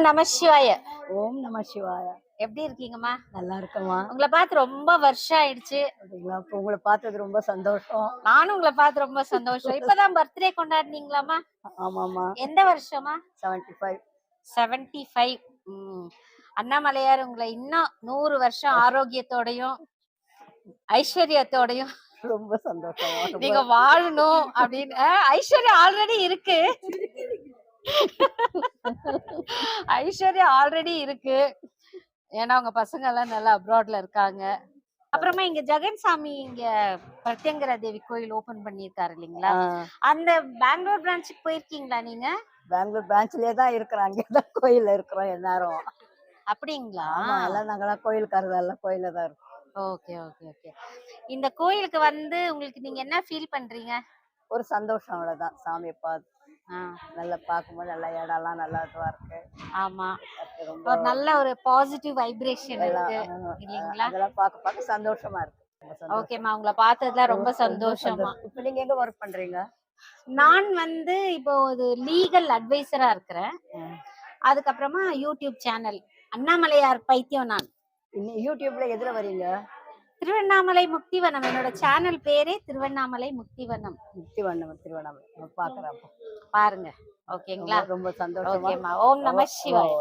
நம சிவாய. ஓம் நம சிவாய. எப்படி இருக்கீங்கம்மா? நல்லா இருக்கமா உங்களை பார்த்து ரொம்ப வருஷம் ஆயிடுச்சு. அப்படிங்களா? இப்போ உங்களை பார்த்தது ரொம்ப சந்தோஷம். நானும் உங்களை பார்த்து ரொம்ப சந்தோஷம். இப்பதான் பர்த்டே கொண்டாடினீங்களாமா ஆமாமா எந்த வருஷமா seventy five seventy five Annamalaiyar உங்களை இன்னும் நூறு வருஷம் ஆரோக்கியத்தோடையும் ஐஸ்வர்யத்தோடையும் ரொம்ப சந்தோஷமா. நீங்க வாழணும் அப்படின்னு. அஹ், ஐஸ்வர்யம் ஆல்ரெடி இருக்கு. ஐஸ்வர்யம் ஆல்ரெடி இருக்கு. ஏன்னா உங்க பசங்க எல்லாம் நல்லா அப்ராட்ல இருக்காங்க. அப்புறமா இங்க ஜெகன் சாமி இங்க பிரத்யங்கரா தேவி கோயில் ஓபன் பண்ணியிருக்காரு இல்லைங்களா? அந்த பெங்களூர் பிரான்ச்சுக்கு போயிருக்கீங்களா நீங்க? பெங்களூர் பிரான்ச்லயே தான் இருக்கிறோம். அங்கேதான் கோயில்ல இருக்கிறோம் எல்லாரும். அப்படிங்களா? எல்லாம் நாங்களாம் கோயிலுக்காரது எல்லாம் கோயில்ல தான் இருக்கோம். Okay okay okay. இந்த கோயிலுக்கு வந்து உங்களுக்கு நீங்க என்ன ஃபீல் பண்றீங்க? ஒரு சந்தோஷம் அவ்வளவுதான். சாமியை பார்த்து நல்லா பார்க்கும்போது நல்லா இடம்லாம் நல்லா இதுவா இருக்கு. ஆமா. ரொம்ப ஒரு நல்ல ஒரு பாசிட்டிவ் வைப்ரேஷன் இருக்கு. இல்லைங்களா? அதெல்லாம் பார்க்க பார்க்க சந்தோஷமா இருக்கு. ஓகேம்மா உங்களை பார்த்ததுல ரொம்ப சந்தோஷமா. இப்ப நீங்க எங்க ஒர்க் பண்றீங்க? நான் வந்து இப்போ ஒரு லீகல் அட்வைசரா இருக்கிறேன். அதுக்கப்புறமா யூடியூப் சேனல் அண்ணாமலையார் பைத்தியம் நான். யூடியூப்ல எதுல வரீங்க திருவண்ணாமலை முக்திவனம். என்னோட சேனல் பேரே திருவண்ணாமலை முக்திவனம். திருவண்ணாமலை. திருவண்ணாமலை பாக்குறேன் பாருங்க. ஓகேங்களா? ரொம்ப சந்தோஷமா? ஓம் நம சிவாய்.